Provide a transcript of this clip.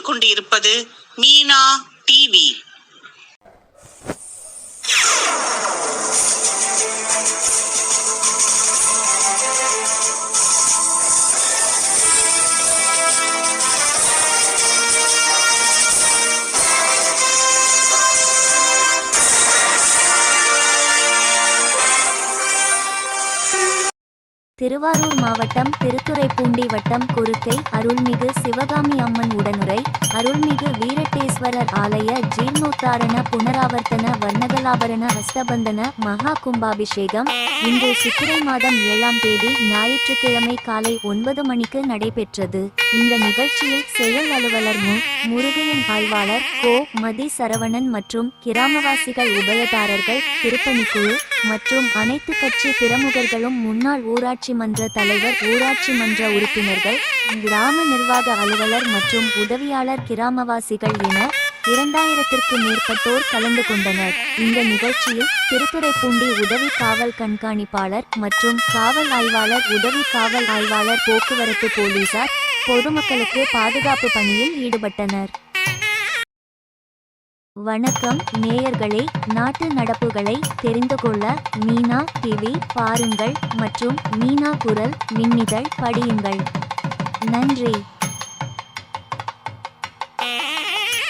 கேட்டுக்கொண்டிருப்பது மீனா டிவி. திருவாரூர் மாவட்டம் திருத்துறைப்பூண்டி வட்டம் குறுக்கை அருள்மிகு சிவகாமி அம்மன் உடனுரை அருள்மிகு வீரட்டேஸ்வரர் ஆலய ஜீர்ணோத்தாரண புனராவர்த்தன வர்ணகலாபரண அஸ்தபந்தன மகா கும்பாபிஷேகம் இன்று சித்திரை மாதம் ஏழாம் தேதி ஞாயிற்றுக்கிழமை காலை ஒன்பது மணிக்கு நடைபெற்றது. இந்த நிகழ்ச்சியில் செயல் அலுவலர் மு. முருகையின் ஆய்வாளர் கோ. மதி சரவணன் மற்றும் கிராமவாசிகள் உபயதாரர்கள் திருப்பணிக்குழு மற்றும் அனைத்து கட்சி பிரமுகர்களும் முன்னாள் ஊராட்சி மன்ற தலைவர் ஊராட்சி மன்ற உறுப்பினர்கள் கிராம நிர்வாக அலுவலர் மற்றும் உதவியாளர் கிராமவாசிகள் என இரண்டாயிரத்திற்கு மேற்பட்டோர் கலந்து கொண்டனர். இந்த நிகழ்ச்சியில் திருத்துறைப்பூண்டி உதவி காவல் கண்காணிப்பாளர் மற்றும் காவல் ஆய்வாளர் உதவி காவல் ஆய்வாளர் போக்குவரத்து போலீசார் பொதுமக்களுக்கு பாதுகாப்பு பணியில் ஈடுபட்டனர். வணக்கம் நேயர்களே நாட்டு நடப்புகளை தெரிந்து கொள்ள மீனா டிவி பாருங்கள் மற்றும் மீனா குரல் மின்னிதழ் படியுங்கள். நன்றி.